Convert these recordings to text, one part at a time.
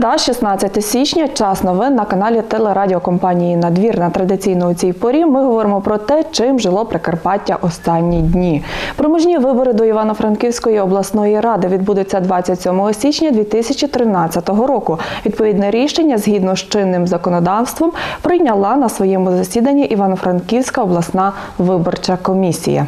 Середа, 16 січня, час новин на каналі телерадіокомпанії Надвір. На традиційно у цій порі ми говоримо про те, чим жило Прикарпаття останні дні. Проміжні вибори до Івано-Франківської обласної ради відбудуться 27 січня 2013 року. Відповідне рішення, згідно з чинним законодавством, прийняла на своєму засіданні Івано-Франківська обласна виборча комісія.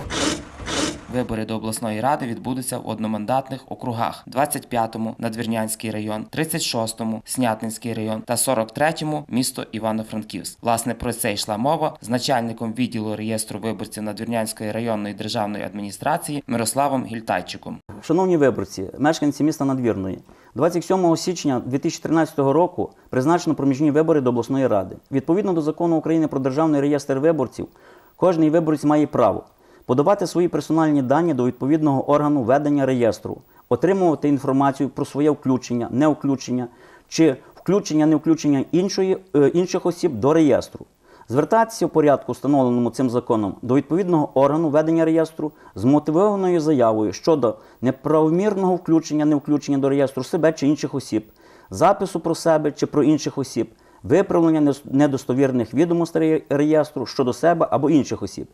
Вибори до обласної ради відбудуться в одномандатних округах: 25-му Надвірнянський район, 36-му Снятинський район та 43-му місто Івано-Франківськ. Власне про це йшла мова з начальником відділу реєстру виборців Надвірнянської районної державної адміністрації Мирославом Гільтайчиком. Шановні виборці, мешканці міста Надвірної, 27 січня 2013 року призначено проміжні вибори до обласної ради. Відповідно до закону України про державний реєстр виборців, кожний виборець має право подавати свої персональні дані до відповідного органу ведення реєстру, отримувати інформацію про своє включення, невключення чи включення, невключення іншої, е, інших осіб до реєстру. Звертатися в порядку, встановленому цим законом, до відповідного органу ведення реєстру з мотивованою заявою щодо неправомірного включення, невключення до реєстру себе чи інших осіб, запису про себе чи про інших осіб, виправлення недостовірних відомостей реєстру щодо себе або інших осіб.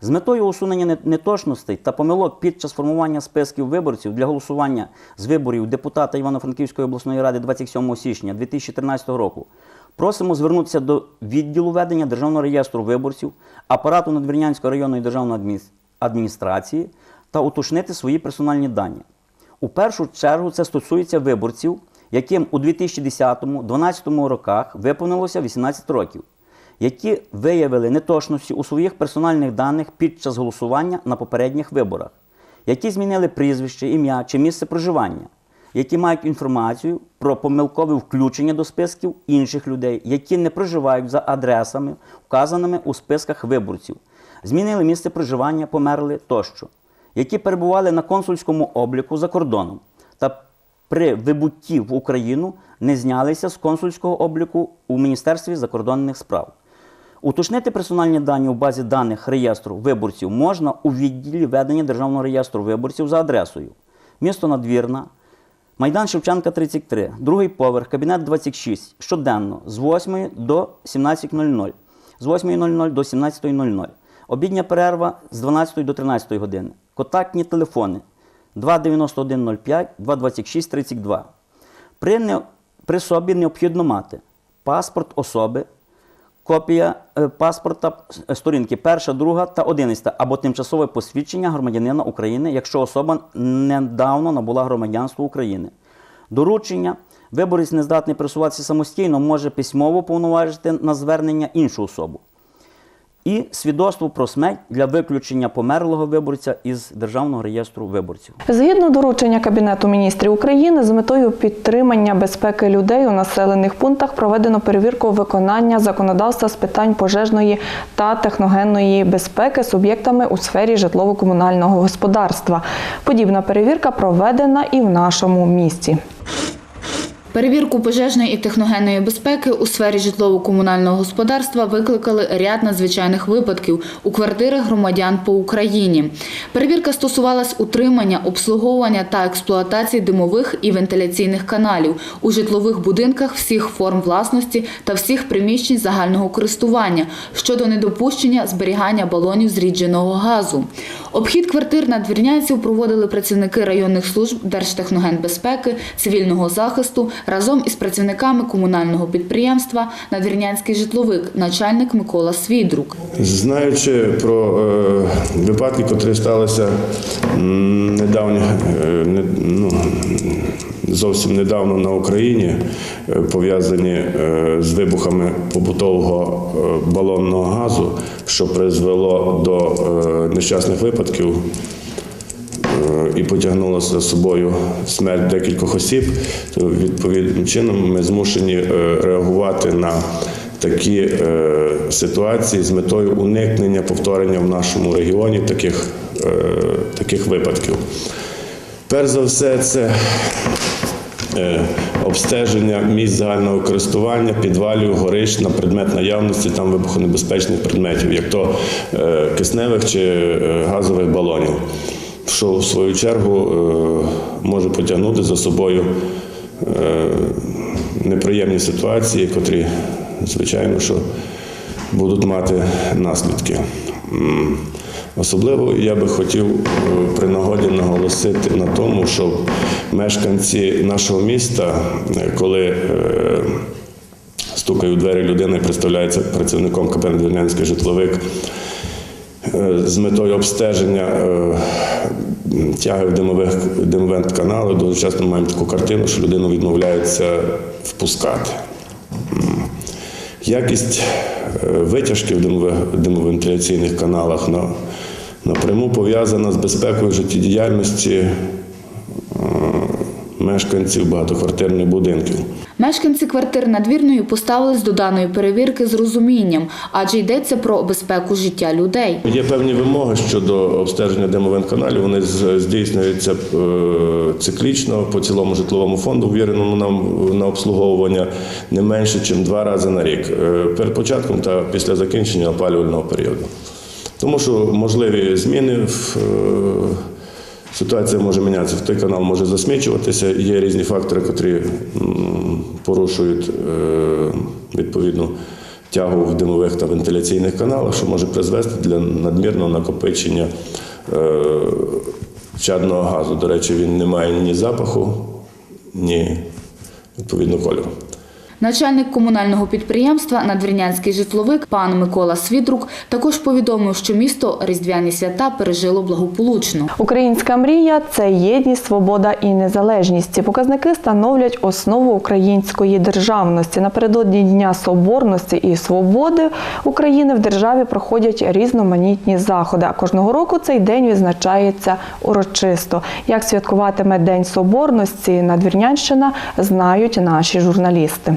З метою усунення неточностей та помилок під час формування списків виборців для голосування з виборів депутата Івано-Франківської обласної ради 27 січня 2013 року просимо звернутися до відділу ведення Державного реєстру виборців, апарату Надвірнянської районної державної адміністрації та уточнити свої персональні дані. У першу чергу це стосується виборців, яким у 2010-2012 роках виповнилося 18 років, які виявили неточності у своїх персональних даних під час голосування на попередніх виборах, які змінили прізвище, ім'я чи місце проживання, які мають інформацію про помилкове включення до списків інших людей, які не проживають за адресами, вказаними у списках виборців, змінили місце проживання, померли тощо, які перебували на консульському обліку за кордоном та при вибутті в Україну не знялися з консульського обліку у Міністерстві закордонних справ. Уточнити персональні дані у базі даних реєстру виборців можна у відділі ведення Державного реєстру виборців за адресою місто Надвірна, Майдан Шевченка 33, другий поверх, кабінет 26, щоденно з 8 до 17.00, з 8.00 до 17.00. Обідня перерва з 12 до 13 години. Контактні телефони 29105 226 32. При, не, при собі необхідно мати паспорт особи, копія е, паспорта е, сторінки перша, друга та одинадцята або тимчасове посвідчення громадянина України, якщо особа недавно набула громадянство України. Доручення виборець нездатний пересуватися самостійно, може письмово повноважити на звернення іншу особу. І свідоцтво про смерть для виключення померлого виборця із Державного реєстру виборців. Згідно доручення Кабінету міністрів України, з метою підтримання безпеки людей у населених пунктах проведено перевірку виконання законодавства з питань пожежної та техногенної безпеки суб'єктами у сфері житлово-комунального господарства. Подібна перевірка проведена і в нашому місті. Перевірку пожежної і техногенної безпеки у сфері житлово-комунального господарства викликали ряд надзвичайних випадків у квартирах громадян по Україні. Перевірка стосувалась утримання, обслуговування та експлуатації димових і вентиляційних каналів у житлових будинках всіх форм власності та всіх приміщень загального користування щодо недопущення зберігання балонів зрідженого газу. Обхід квартир надвірнянців проводили працівники районних служб Держтехногенбезпеки, цивільного захисту разом із працівниками комунального підприємства Надвірнянський житловик, начальник Микола Свідрук. Знаючи про е, випадки, котрі сталися недавні е, ну, зовсім недавно на Україні, е, пов'язані е, з вибухами побутового е, балонного газу, що призвело до нещасних випадків і потягнуло за собою смерть декількох осіб, то відповідним чином ми змушені реагувати на такі ситуації з метою уникнення повторення в нашому регіоні таких, таких випадків. Перш за все, це обстеження місць загального користування, підвалів, горищ на предмет наявності там вибухонебезпечних предметів, як то е, кисневих чи е, газових балонів, що в свою чергу е, може потягнути за собою е, неприємні ситуації, котрі, звичайно, що будуть мати наслідки. Особливо я би хотів е, при нагоді наголосити на тому, що мешканці нашого міста, е, коли е, стукає у двері людина і представляється працівником КП «Надвірнянський житловик з метою обстеження тяги в димових димовент каналу. Дуже часто маємо таку картину, що людину відмовляються впускати. Якість е, витяжки в димовентиляційних каналах на- напряму пов'язана з безпекою життєдіяльності мешканців багатоквартирних будинків. Мешканці квартир надвірної поставились до даної перевірки з розумінням, адже йдеться про безпеку життя людей. Є певні вимоги щодо обстеження димових каналів. Вони здійснюються е, циклічно по цілому житловому фонду, ввіреному нам на обслуговування не менше, ніж два рази на рік е, перед початком та після закінчення опалювального періоду. Тому що можливі зміни в е, Ситуація може мінятися, той канал може засмічуватися. Є різні фактори, м, порушують е, відповідну тягу в димових та вентиляційних каналах, що може призвести для надмірного накопичення е, чадного газу. До речі, він не має ні запаху, ні відповідно кольору. Начальник комунального підприємства Надвірнянський житловик пан Микола Свідрук також повідомив, що місто Різдвяні свята пережило благополучно. Українська мрія це єдність, свобода і незалежність. Показники становлять основу української державності. Напередодні Дня Соборності і Свободи України в державі проходять різноманітні заходи. А кожного року цей день відзначається урочисто. Як святкуватиме День Соборності Надвірнянщина, знають наші журналісти.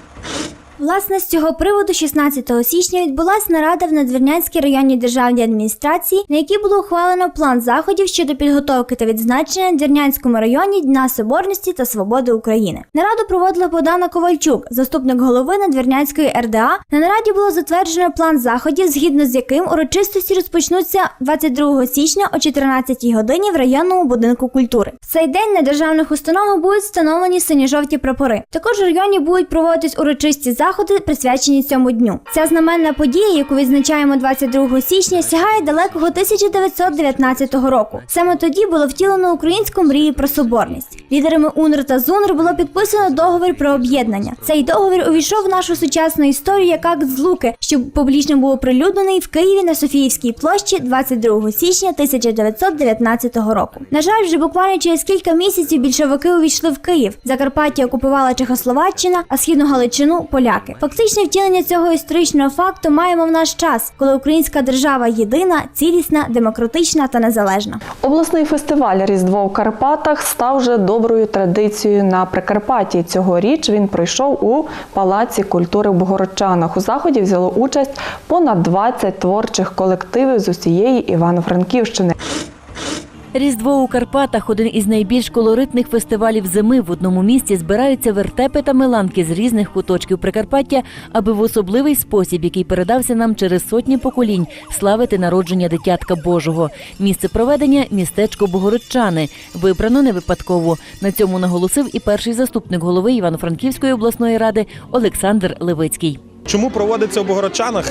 Власне, з цього приводу 16 січня відбулася нарада в Надвірнянській районній державній адміністрації, на якій було ухвалено план заходів щодо підготовки та відзначення Надвірнянському районі Дня Соборності та Свободи України. Нараду проводила Богдана Ковальчук, заступник голови Надвірнянської РДА. На нараді було затверджено план заходів, згідно з яким урочистості розпочнуться 22 січня о 14 годині в районному будинку культури. В цей день на державних установах будуть встановлені синьо-жовті прапори. Також в районі будуть проводитись урочисті заходи, присвячені цьому дню. Ця знаменна подія, яку відзначаємо 22 січня, сягає далекого 1919 року. Саме тоді було втілено українську мрію про соборність. Лідерами УНР та ЗУНР було підписано договір про об'єднання. Цей договір увійшов в нашу сучасну історію як акт злуки, що публічно був оприлюднений в Києві на Софіївській площі 22 січня 1919 року. На жаль, вже буквально через кілька місяців більшовики увійшли в Київ. Закарпаття окупувала Чехословаччина, а східну Галичину поляки. Фактичне втілення цього історичного факту маємо в наш час, коли українська держава єдина, цілісна, демократична та незалежна. Обласний фестиваль Різдво в Карпатах став вже доброю традицією на Прикарпатті. Цьогоріч він пройшов у Палаці культури в Богородчанах. У заході взяло участь понад 20 творчих колективів з усієї Івано-Франківщини. Різдво у Карпатах один із найбільш колоритних фестивалів зими. В одному місці збираються вертепи та меланки з різних куточків Прикарпаття, аби в особливий спосіб, який передався нам через сотні поколінь, славити народження дитятка Божого. Місце проведення містечко Богородчани. Вибрано не випадково. На цьому наголосив і перший заступник голови Івано-Франківської обласної ради Олександр Левицький. Чому проводиться у Богородчанах?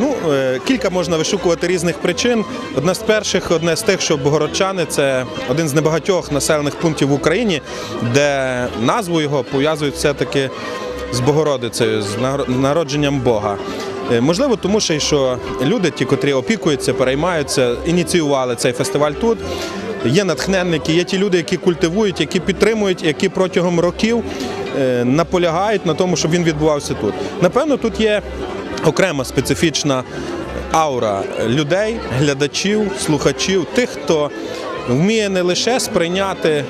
Ну, е, кілька можна вишукувати різних причин. Одна з перших, одне з тих, що Богородчани це один з небагатьох населених пунктів в Україні, де назву його пов'язують все-таки з Богородицею, з народженням Бога. Е, Можливо, тому що, що люди, ті, котрі опікуються, переймаються, ініціювали цей фестиваль тут. Є натхненники, є ті люди, які культивують, які підтримують, які протягом років наполягають на тому, щоб він відбувався тут. Напевно, тут є окрема специфічна аура людей, глядачів, слухачів, тих, хто вміє не лише сприйняти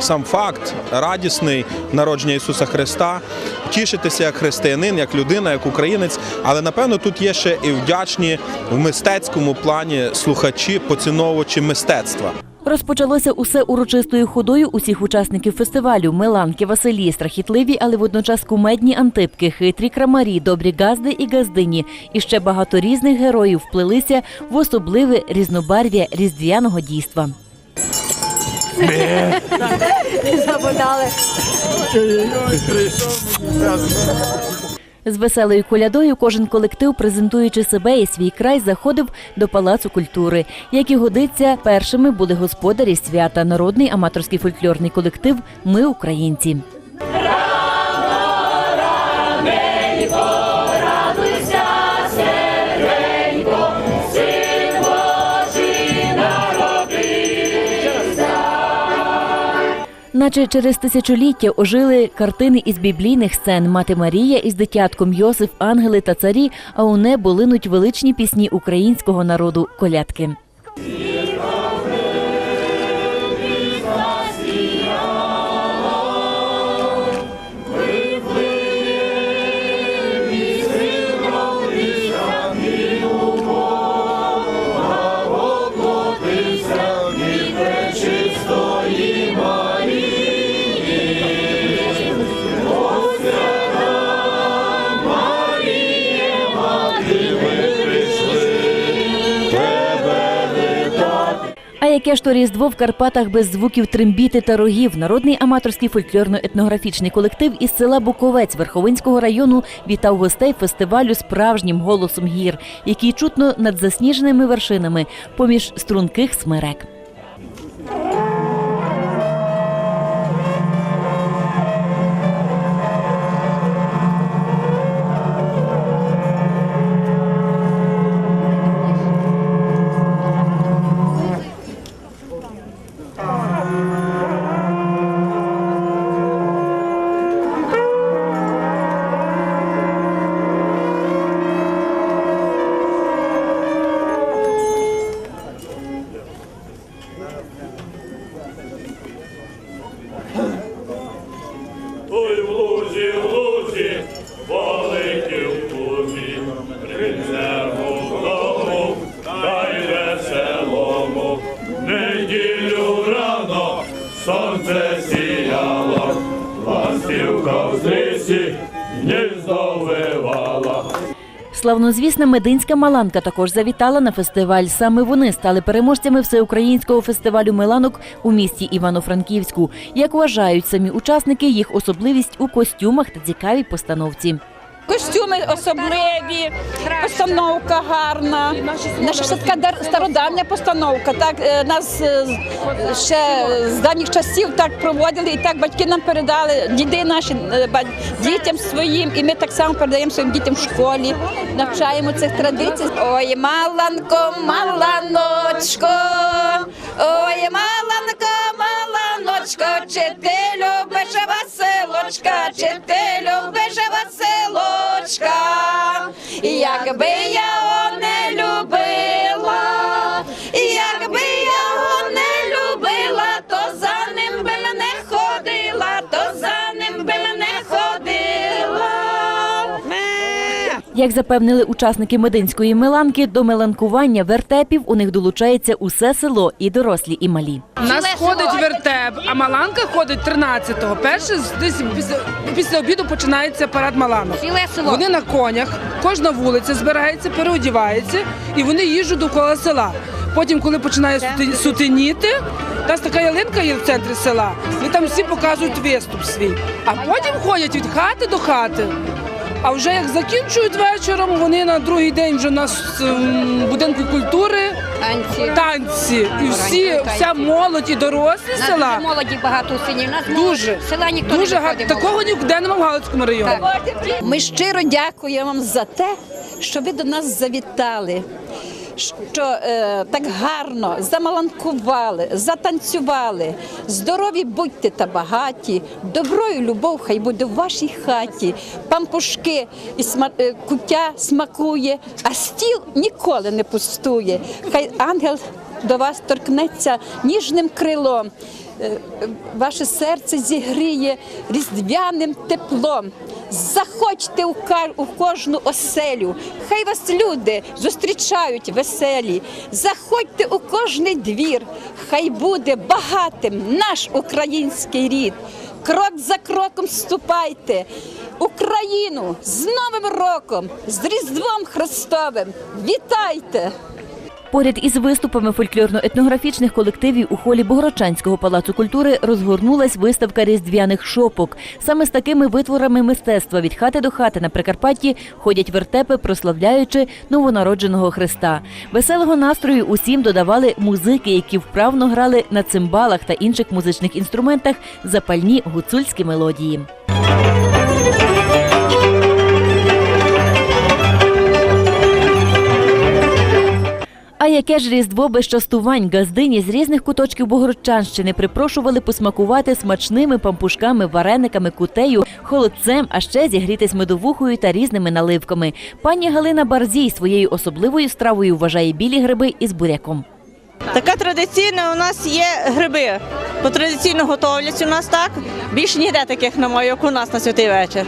сам факт радісний народження Ісуса Христа, тішитися як християнин, як людина, як українець. Але напевно тут є ще і вдячні в мистецькому плані слухачі, поціновувачі мистецтва. Розпочалося усе урочистою ходою усіх учасників фестивалю. Меланки, Василі, страхітливі, але водночас кумедні антипки, хитрі крамарі, добрі газди і газдині. І ще багато різних героїв вплилися в особливе різнобарв'я різдвяного дійства. Забудали. З веселою колядою кожен колектив, презентуючи себе і свій край, заходив до палацу культури. Як і годиться, першими були господарі свята, народний аматорський фольклорний колектив Ми українці. Наче через тисячоліття ожили картини із біблійних сцен Мати Марія із дитятком Йосиф, ангели та царі, а у небо линуть величні пісні українського народу колядки. А яке ж різдво в Карпатах без звуків трембіти та рогів? Народний аматорський фольклорно-етнографічний колектив із села Буковець Верховинського району вітав гостей фестивалю справжнім голосом гір, який чутно над засніженими вершинами поміж струнких смерек. В Славнозвісна мединська Маланка також завітала на фестиваль. Саме вони стали переможцями всеукраїнського фестивалю Меланок у місті Івано-Франківську. Як вважають самі учасники, їх особливість у костюмах та цікавій постановці. Костюми особливі, постановка гарна. Наша така стародавня постановка. Так е, нас е, ще з давніх часів так проводили, і так батьки нам передали, діди наші е, дітям своїм, і ми так само передаємо своїм дітям в школі, навчаємо цих традицій. Ой, маланко, маланочко, ой, маланко, маланочко, чи ти любиш Василочка, чи ти любиш Василочка, якби я Як запевнили учасники мединської меланки, до меланкування вертепів у них долучається усе село, і дорослі, і малі. У нас ходить вертеп, а Маланка ходить 13-го. Перше з- десь після, після обіду починається парад Маланок. Вони на конях, кожна вулиця збирається, переодівається і вони їжджуть довкола села. Потім, коли починає сути- сутеніти, у нас така ялинка є в центрі села, і там всі показують виступ свій. А потім ходять від хати до хати. А вже як закінчують вечором, вони на другий день вже на будинку культури Танці. танці. І всі, вся молодь і дорослі села. молоді багато у селі. Нас Дуже, села ніхто дуже не га- виходить. Такого ніде нема в Галицькому районі. Ми щиро дякуємо вам за те, що ви до нас завітали. Що е, так гарно замаланкували, затанцювали. Здорові будьте та багаті, добро і любов хай буде в вашій хаті. Пампушки і сма, е, куття смакує, а стіл ніколи не пустує. Хай ангел до вас торкнеться ніжним крилом. Е, е, Ваше серце зігріє різдвяним теплом. Заходьте у кожну оселю, хай вас люди зустрічають веселі. Заходьте у кожний двір, хай буде багатим наш український рід. Крок за кроком ступайте. Україну з Новим роком, з Різдвом Христовим. Вітайте! Поряд із виступами фольклорно-етнографічних колективів у холі Богородчанського палацу культури розгорнулась виставка різдвяних шопок. Саме з такими витворами мистецтва від хати до хати на Прикарпатті ходять вертепи, прославляючи новонародженого Христа. Веселого настрою усім додавали музики, які вправно грали на цимбалах та інших музичних інструментах запальні гуцульські мелодії. А яке ж різдво без частувань газдині з різних куточків Богородчанщини припрошували посмакувати смачними пампушками, варениками, кутею, холодцем, а ще зігрітись медовухою та різними наливками. Пані Галина Барзій своєю особливою стравою вважає білі гриби із буряком. Така традиційна у нас є гриби. Бо традиційно готовляться у нас так. Більше ніде таких немає, як у нас на святий вечір.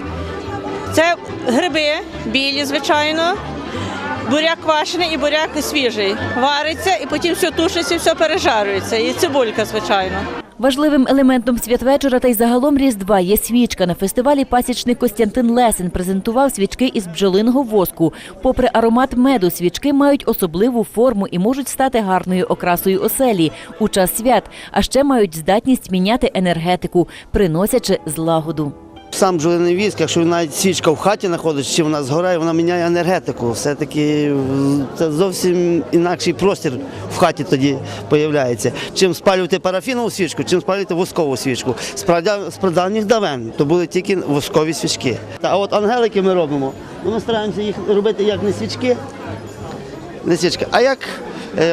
Це гриби білі, звичайно. Буряк квашений і буряк свіжий. Вариться і потім все тушиться, все пережарюється. І цибулька, звичайно. Важливим елементом святвечора та й загалом Різдва є свічка. На фестивалі пасічник Костянтин Лесин презентував свічки із бджолиного воску. Попри аромат меду, свічки мають особливу форму і можуть стати гарною окрасою оселі у час свят, а ще мають здатність міняти енергетику, приносячи злагоду. Сам бджолиний віск, якщо навіть свічка в хаті знаходиться, чи вона згорає, вона міняє енергетику. Все-таки це зовсім інакший простір в хаті тоді з'являється. Чим спалювати парафінову свічку, чим спалювати воскову свічку. З прадавніх давен то були тільки воскові свічки. А от ангелики ми робимо. Ми стараємося їх робити як не свічки, не свічки, а як е,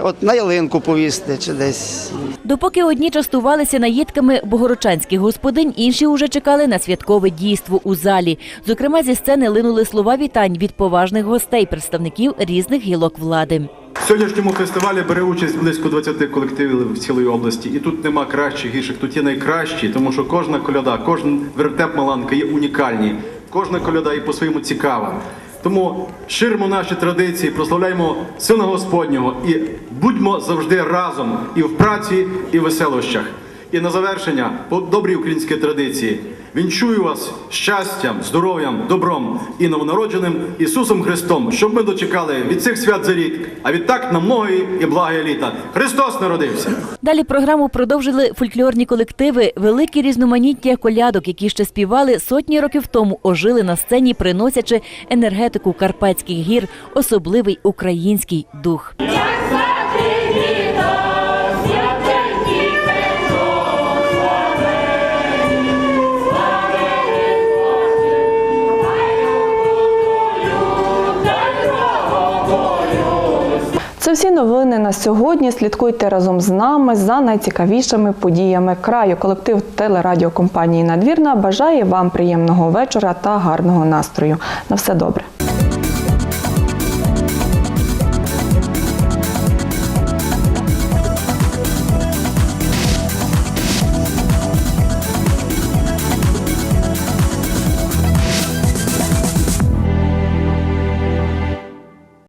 от на ялинку повісити чи десь. Допоки одні частувалися наїдками богородчанських господинь, інші уже чекали на святкове дійство у залі. Зокрема, зі сцени линули слова вітань від поважних гостей, представників різних гілок влади. В сьогоднішньому фестивалі бере участь близько 20 колективів в цілої області. І тут нема кращих, гірших, тут є найкращі, тому що кожна коляда, кожен вертеп Маланка є унікальні. Кожна коляда є по-своєму цікава. Тому ширимо наші традиції, прославляємо Сина Господнього і будьмо завжди разом і в праці, і в веселощах. І на завершення по добрій українській традиції. Вінчую вас щастям, здоров'ям, добром і новонародженим Ісусом Христом, щоб ми дочекали від цих свят за рік, а відтак на многі і благі літа. Христос народився! Далі програму продовжили фольклорні колективи, великі різноманіття колядок, які ще співали сотні років тому, ожили на сцені, приносячи енергетику Карпатських гір, особливий український дух. Це всі новини на сьогодні. Слідкуйте разом з нами за найцікавішими подіями краю. Колектив телерадіокомпанії Надвірна бажає вам приємного вечора та гарного настрою. На все добре.